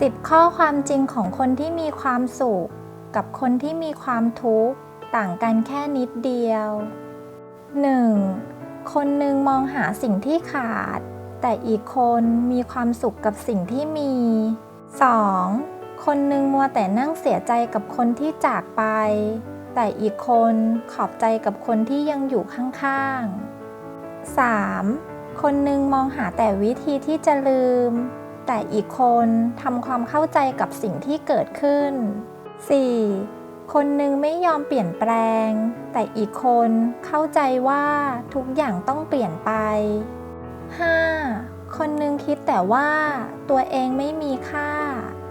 10 ข้อความจริงของคนที่มีความสุข กับคนที่มีความทุกข์ต่างกันแค่นิดเดียว 1. คนหนึ่งมองหาสิ่งที่ขาด แต่อีกคนมีความสุขกับสิ่งที่มี 2. คนหนึ่งมัวแต่นั่งเสียใจกับคนที่จากไป แต่อีกคนขอบใจกับคนที่ยังอยู่ข้างๆ 3. คนหนึ่งมองหาแต่วิธีที่จะลืม แต่อีกคนทำความเข้าใจกับสิ่งที่เกิดขึ้น 4. คนหนึ่งไม่ยอมเปลี่ยนแปลง แต่อีกคนเข้าใจว่าทุกอย่างต้องเปลี่ยนไป 5. คนหนึ่งคิดแต่ว่าตัวเองไม่มีค่า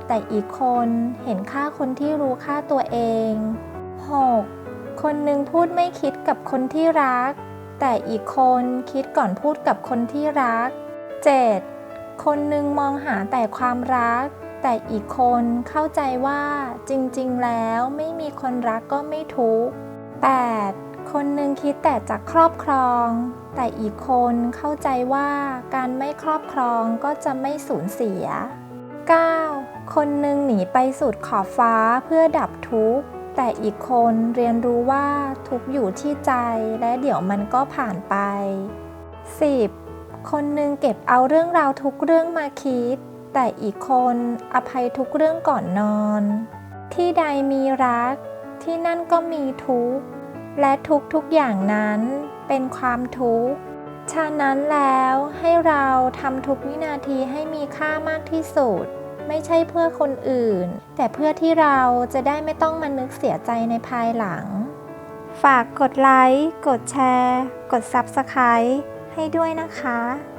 แต่อีกคนเห็นค่าคนที่รู้ค่าตัวเอง 6. คนหนึ่งพูดไม่คิดกับคนที่รัก แต่อีกคนคิดก่อนพูดกับคนที่รัก 7. คนหนึ่งมองหาแต่ความรัก แต่อีกคนเข้าใจว่าจริงๆ แล้วไม่มีคนรักก็ไม่ทุกข์ 8. คนหนึ่งคิดแต่จะครอบครอง แต่อีกคนเข้าใจว่าการไม่ครอบครองก็จะไม่สูญเสีย 9. คนหนึ่งหนีไปสุดขอบฟ้าเพื่อดับทุกข์ แต่อีกคนเรียนรู้ว่าทุกข์อยู่ที่ใจและเดี๋ยวมันก็ผ่านไป 10. คนหนึ่งเก็บเอาเรื่องราวทุกเรื่องมาคิด แต่อีกคนอภัยทุกเรื่องก่อนนอน ที่ใดมีรัก ที่นั่นก็มีทุกข์ และทุกทุกอย่างนั้นเป็นความทุกข์ ฉะนั้นแล้วให้เราทำทุกวินาทีให้มีค่ามากที่สุด ไม่ใช่เพื่อคนอื่น แต่เพื่อที่เราจะได้ไม่ต้องมานึกเสียใจในภายหลัง ฝากกดไลค์ กดแชร์ กด Subscribe ให้ด้วยนะคะ